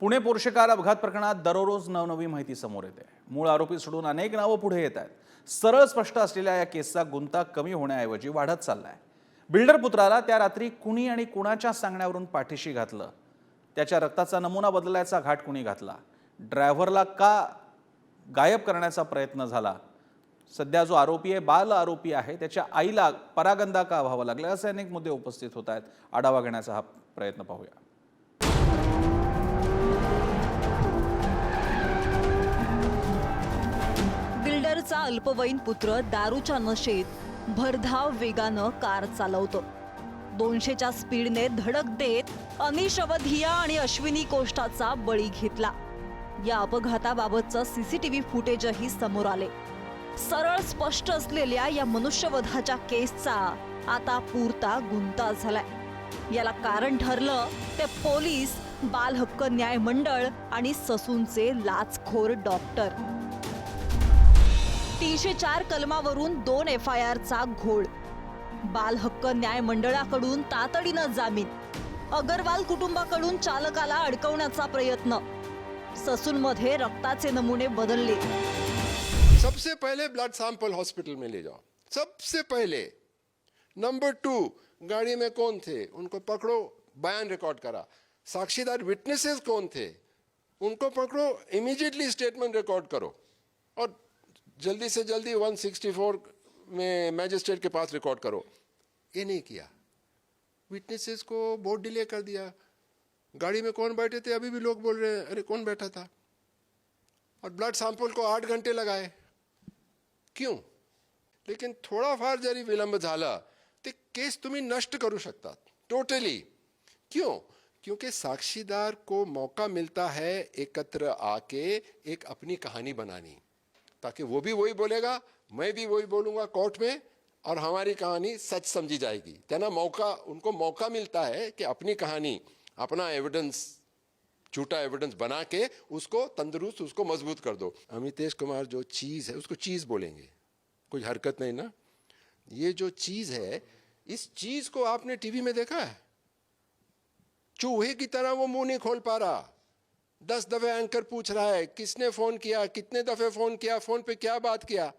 पुणे पोर्शेकार अपघात प्रकरणात दररोज नवनवी माहिती समोर येते. मूळ आरोपी सोडून अनेक नावं पुढे येत आहेत. सरळ स्पष्ट असलेल्या या केसचा गुंता कमी होण्याऐवजी वाढत चाललाय. बिल्डर पुत्राला त्या रात्री कुणी आणि कुणाच्या सांगण्यावरून पाठीशी घातलं? त्याच्या रक्ताचा नमुना बदलायचा घाट कुणी घातला? ड्रायव्हरला का गायब करण्याचा प्रयत्न झाला? सध्या जो आरोपी आहे बाल आरोपी आहे त्याच्या आईला परागंदा का व्हावा लागला? असे अनेक मुद्दे उपस्थित होत आहेत. आढावा घेण्याचा हा प्रयत्न पाहूया. बिल्डरचा अल्पवयीन पुत्र दारूच्या नशेत भरधाव वेगानं कार चालवतो. दोनशेच्या स्पीडने धडक देत अनिश अवधिया आणि अश्विनी कोष्टाचा बळी घेतला. या अपघाताबाबतचं सीसीटीव्ही फुटेजही समोर आले. सरळ स्पष्ट असलेल्या या मनुष्यवधाच्या केसचा आता पुरता गुंता झालाय. याला कारण ठरलं ते पोलीस बालहक्क न्याय मंडळ आणि ससूनचे लाचखोर डॉक्टर. तीनशे चार कलमावरून दोन एफ आय आरचा घोळ. बाल हक्क न्याय मंडळाकडून तातडीनं जामीन. अगरवाल कुटुंबाकडून चालकाला अडकवण्याचा प्रयत्न. ससूनमध्ये रक्ताचे नमुने बदलले. सबसे पहले ब्लड सैंपल हॉस्पिटल में ले जाओ। सबसे पहले। नंबर टू गाड़ी में कौन थे? उनको पकड़ो बयान रिकॉर्ड करा। साक्षीदार विटनेसेस कौन थे? उनको पकड़ो इमीडिएटली स्टेटमेंट रिकॉर्ड करो। और जल्दी से जल्दी 164 में मैजिस्ट्रेट के पास रिकॉर्ड करो। ये नहीं किया। विटनेसेस को बहुत डिले कर दिया। गाड़ी में कौन बैठे थे? अभी भी लोग बोल रहे हैं, अरे, कौन बैठा था? और ब्लड सैंपल को आठ घंटे लगाए। क्यों? लेकिन थोडाफार जरी विलंब झाला, ते केस तुम्ही नष्ट करू शकतात टोटली क्यों? क्योंकि साक्षीदार को मौका मिलता है एकत्र आके एक अपनी कहानी बनानी। ताकि वो भी वही बोलेगा, मैं भी वही बोलूँगा कोर्ट में और हमारी कहानी सच समझी जाएगी। त्यांना मौका, उनको मौका मिलता है कि अपनी कहानी, अपना एविडेंस झूठा एविडेंस बना के उसको तंदुरुस्त, उसको मज़बूत कर दो। अमितेश कुमार जो चीज़ है, उसको चीज़ बोलेंगे। कुछ हरकत नहीं ना? ये जो चीज़ है, इस चीज़ को आपने टीवी में देखा है? चूहे की तरह वो मुँह नहीं खोल पा रहा। दस दफे एंकर पूछ रहा है किसने फोन किया कितने दफे फोन किया फोन पे क्या बात किया?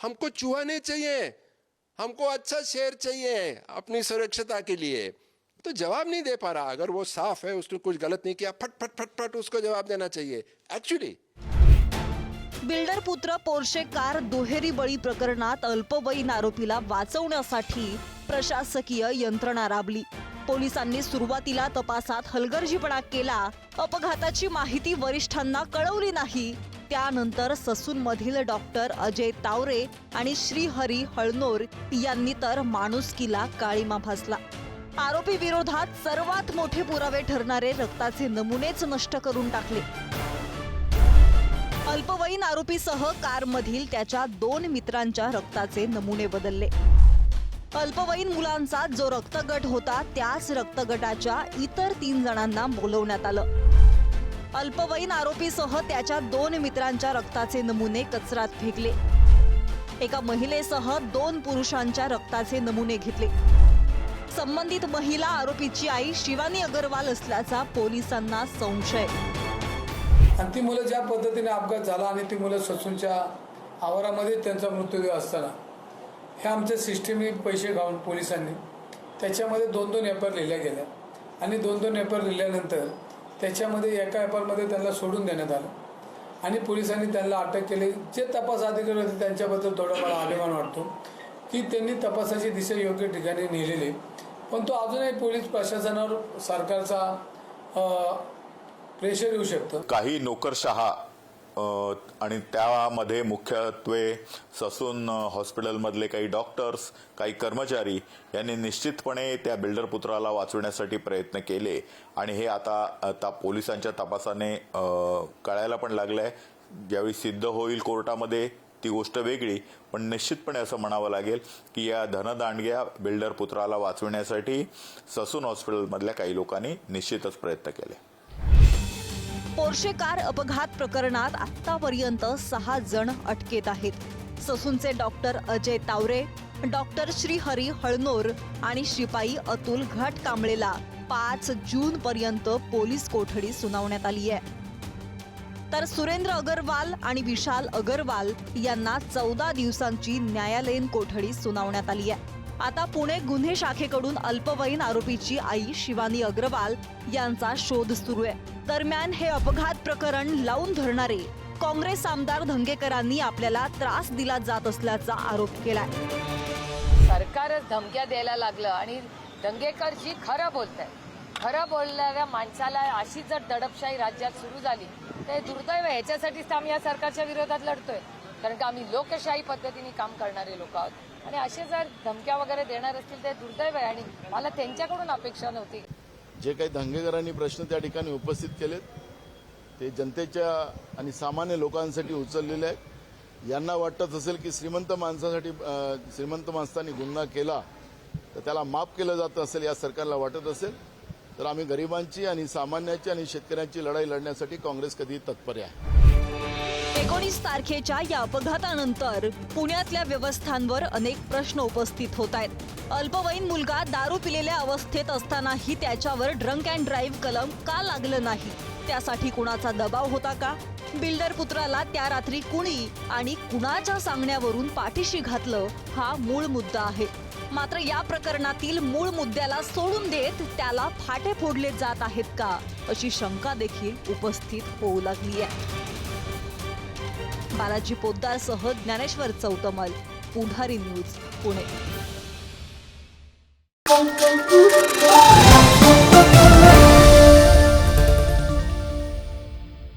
हमको चूहा नहीं चाहिए हमको अच्छा शेर चाहिए अपनी सुरक्षता के लिए। तो जवाब नहीं दे पा रहा अगर वो साफ है उसने कुछ गलत नहीं किया फट फट फट फट उसको जवाब देना चाहिए। एक्चुअली बिल्डर पुत्र पोर्शे कार दुहेरी बळी प्रकरणात अल्पवयीन आरोपीला वाचवण्यासाठी प्रशासकीय यंत्रणा राबली. पोलिसांनी सुरुवातीला तपासात हलगर्जीपणा केला. अपघाताची माहिती वरिष्ठांना कळवली नाही. त्यानंतर ससूनमधील डॉक्टर अजय तावरे आणि श्रीहरी हळनोर यांनी तर माणुसकीला काळीमा भासला आरोपी विरोधात सर्वात मोठे पुरावे ठरणारे रक्ताचे नमुनेच नष्ट करून टाकले. अल्पवयीन आरोपीसह कारमधील त्याच्या दोन मित्रांच्या रक्ताचे नमुने बदलले. अल्पवयीन मुलांचा जो रक्तगट होता त्याच रक्तगटाच्या इतर तीन जणांना बोलवण्यात आलं. अल्पवयीन आरोपीसह त्याच्या दोन मित्रांच्या रक्ताचे नमुने कचरात फेकले. एका महिलेसह दोन पुरुषांच्या रक्ताचे नमुने घेतले. संबंधित महिला आरोपीची आई शिवानी अगरवाल असल्याचा पोलिसांना संशय. आणि ती मुलं ज्या पद्धतीने अपघात झाला आणि ती मुलं ससूनच्या आवारामध्ये त्यांचा मृत्यूदेह असताना हे आमच्या सिस्टीमने पैसे घालून पोलिसांनी त्याच्यामध्ये दोन दोन एफआर लिहिल्या गेल्या. आणि दोन दोन एफआर लिहिल्यानंतर त्याच्यामध्ये एका एफआरमध्ये त्यांना सोडून देण्यात आलं. आणि पोलिसांनी त्यांना अटक केली. जे तपास अधिकारी होते त्यांच्याबद्दल थोडा मला अभिमान वाटतो की त्यांनी तपासाची दिशा योग्य ठिकाणी नेलेली. पण तो अजूनही पोलीस प्रशासनावर सरकारचा प्रेशर येऊ शकतं. काही नोकरशहा आणि त्यामध्ये मुख्यत्वे ससून हॉस्पिटलमधले काही डॉक्टर्स काही कर्मचारी यांनी निश्चितपणे त्या बिल्डर पुत्राला वाचवण्यासाठी प्रयत्न केले. आणि हे आता आता पोलिसांच्या तपासाने कळायला पण लागलंय. ज्यावेळी सिद्ध होईल कोर्टामध्ये ती गोष्ट वेगळी. पण निश्चितपणे असं म्हणावं लागेल की या धनदांडग्या बिल्डर पुत्राला वाचवण्यासाठी ससून हॉस्पिटलमधल्या काही लोकांनी निश्चितच प्रयत्न केले. पोर्शे कार अपघात प्रकरणात आतापर्यंत सहा जण अटकेत आहेत. ससूनचे डॉक्टर अजय तावरे डॉक्टर श्रीहरी हळनोर आणि शिपाई अतुल घाट कांबळेला पाच जून पर्यंत पोलीस कोठडी सुनावण्यात आली आहे. तर सुरेंद्र अगरवाल आणि विशाल अगरवाल यांना चौदा दिवसांची न्यायालयीन कोठडी सुनावण्यात आली आहे. आता पुणे गुन्हे शाखेकडून अल्पवयीन आरोपीची आई शिवानी अग्रवाल यांचा शोध सुरू आहे. दरम्यान हे अपघात प्रकरण लावून धरणारे काँग्रेस आमदार धंगेकरांनी आपल्याला त्रास दिला जात असल्याचा आरोप केलाय. सरकारच धमक्या द्यायला लागलं आणि दंगेकर जी खरं बोलत आहे खरं बोलणाऱ्या माणसाला अशी जर दडपशाही राज्यात सुरू झाली तर हे दुर्दैव आहे. ह्याच्यासाठीच तर आम्ही या सरकारच्या विरोधात लढतोय. कारण का आम्ही लोकशाही पद्धतीने काम करणारे लोक आहोत. आणि असे जर धमक्या वगैरे देणार असतील तर दुर्दैव आहे. आणि मला त्यांच्याकडून अपेक्षा नव्हती. जे काही दंगेकरांनी प्रश्न त्या ठिकाणी उपस्थित केलेत ते जनतेच्या आणि सामान्य लोकांसाठी उचललेले आहेत. यांना वाटत असेल की श्रीमंत माणसासाठी श्रीमंत माणसांनी गुन्हा केला तर त्याला माफ केलं जात असेल या सरकारला वाटत असेल. तर आम्ही गरिबांची आणि सामान्याची आणि शेतकऱ्यांची लढाई लढण्यासाठी काँग्रेस कधी तत्पर आहे. एकोणीस तारखेच्या या अपघातानंतर पुण्यातल्या व्यवस्थांवर अनेक प्रश्न उपस्थित होत आहेत. अल्पवयीन मुलगा दारू पिलेल्या अवस्थेत असतानाही त्याच्यावर ड्रंक अँड ड्राईव्ह कलम का लागलं नाही? त्यासाठी कुणाचा दबाव होता का? बिल्डर पुत्राला त्या रात्री कुणी आणि कुणाच्या सांगण्यावरून पाठीशी घातलं हा मूळ मुद्दा आहे. मात्र या प्रकरणातील मूळ मुद्द्याला सोडून देत त्याला फाटे फोडले जात आहेत का अशी शंका देखील उपस्थित होऊ लागली आहे. बालाजी पोद्दारसह ज्ञानेश्वर चौतमल पुढारी न्यूज पुणे.